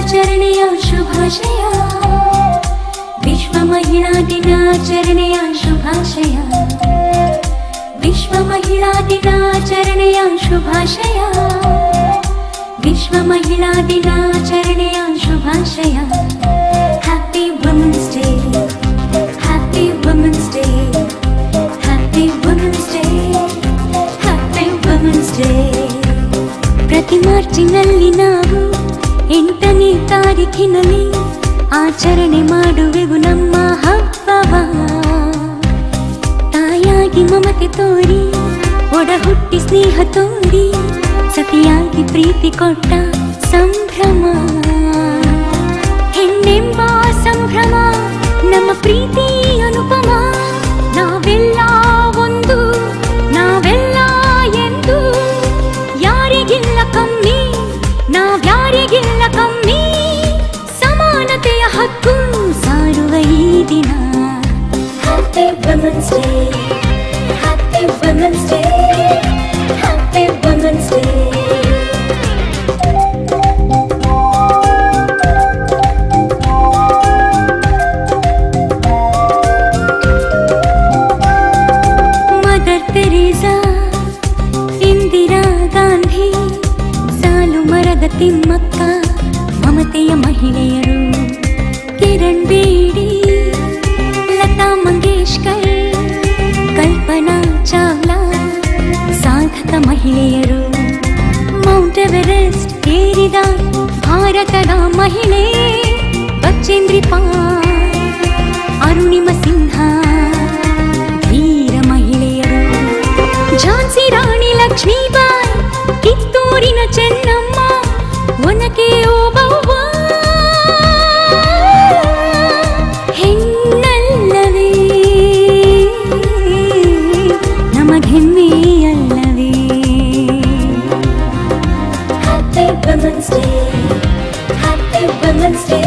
ದಿನಾಚರಣೆಯ ಶುಭಾಶಯ ವಿಶ್ವ ಮಹಿಳಾ ದಿನಾಚರಣೆಯ ಶುಭಾಶಯ ವಿಶ್ವ ಮಹಿಳಾ ದಿನಾಚರಣೆಯ ಶುಭಾಶಯ ವಿಶ್ವ ಮಹಿಳಾ ದಿನಾಚರಣೆಯ ಶುಭಾಶಯ happy women's day happy women's day happy women's day happy women's day ಪ್ರತಿ ಮಾರ್ಚಿನಲ್ಲಿ ನಾವು ತಾರೀಖಿನಲ್ಲಿ ಆಚರಣೆ ಮಾಡುವೆವು ನಮ್ಮ ಹಬ್ಬವ. ತಾಯಾಗಿ ಮಮತೆ ತೋರಿ ಒಡ ಹುಟ್ಟಿ ಸ್ನೇಹ ತೋರಿ, ಸತಿಯಾಗಿ ಪ್ರೀತಿ ಕೊಟ್ಟ ಸಂಭ್ರಮ. ಹೆಣ್ಣೆಂಬ ಸಂಭ್ರಮ, ನಮ್ಮ ಪ್ರೀತಿ happy women's day happy women's day happy women's day Mother Teresa Indira Gandhi ಸಾಲು ಮರದ ತಿಮ್ಮಕ್ಕ ಮಮತೆಯ ಮಹಿಳೆಯರು ಕಿರಣ್ ಬೇಡಿ ಮಹಿಳೆ ಬಚೇಂದ್ರಿ ಪಾಲ್ ಅರುಣಿಮ ಸಿಂಹ ವೀರ ಮಹಿಳೆಯರು Jhansi Rani Lakshmibai ಕಿತ್ತೂರಿನ Chennamma Onake Obavva ಹೆಣ್ಣಲ್ಲವೇ ನಮಗೆಮ್ಮೆಯಲ್ಲವೇ happy women's day happy women's day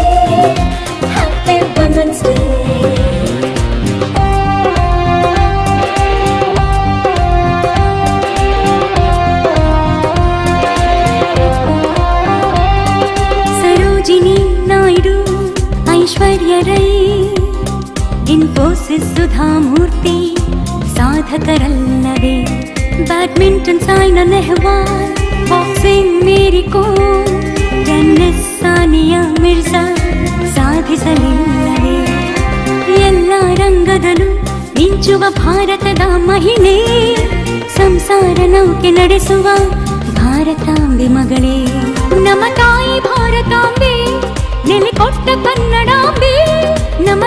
happy women's day Sarojini Naidu Aishwarya Rai Infosys Sudha Murthy ಸಾಧಕರಲ್ಲವೇ badminton Saina Nehwal boxing Mary Kom tennis Sania Mirza ಸಾಧಿಸಲಿಲ್ಲವೇ? ಎಲ್ಲ ರಂಗದಲ್ಲೂ ಮಿಂಚುವ ಭಾರತದ ಮಹಿಳೆ. ಸಂಸಾರ ನೌಕೆ ನಡೆಸುವ ಭಾರತಾಂಬೆ ಮಗಳೇ. ನಮ್ಮ ತಾಯಿ ಭಾರತಾಂಬೆ, ನೆಲೆ ಕೊಟ್ಟ ಕನ್ನಡಾಂಬೆ. ನಮ್ಮ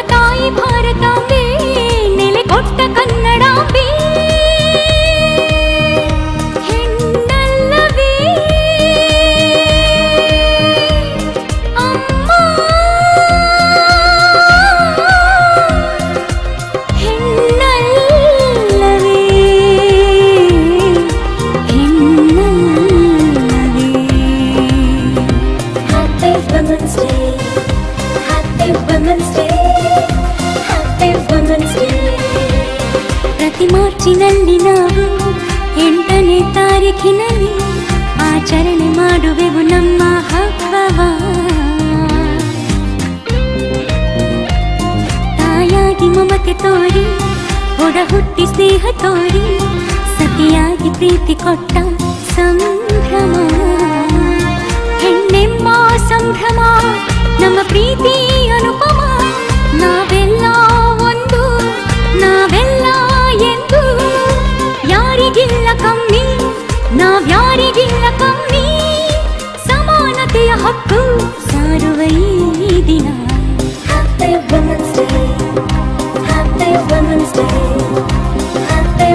ಪ್ರತಿ ಮಾರ್ಚಿನಲ್ಲಿ ನಾವು ಎಂಟನೇ ತಾರೀಖಿನಲ್ಲಿ ಆಚರಣೆ ಮಾಡುವೆವು ನಮ್ಮ ಹಬ್ಬವ ತಾಯಾಗಿ ಮಮತೆ ತೋರಿ ಒಡ ಹುಟ್ಟಿ ಸ್ನೇಹ ತೋರಿ ಸತಿಯಾಗಿ ಪ್ರೀತಿ ಕೊಟ್ಟ ಸಂಭ್ರಮ ಹಕ್ಕು ಸಾರುವ ಈ ದಿನ happy women's day happy women's day happy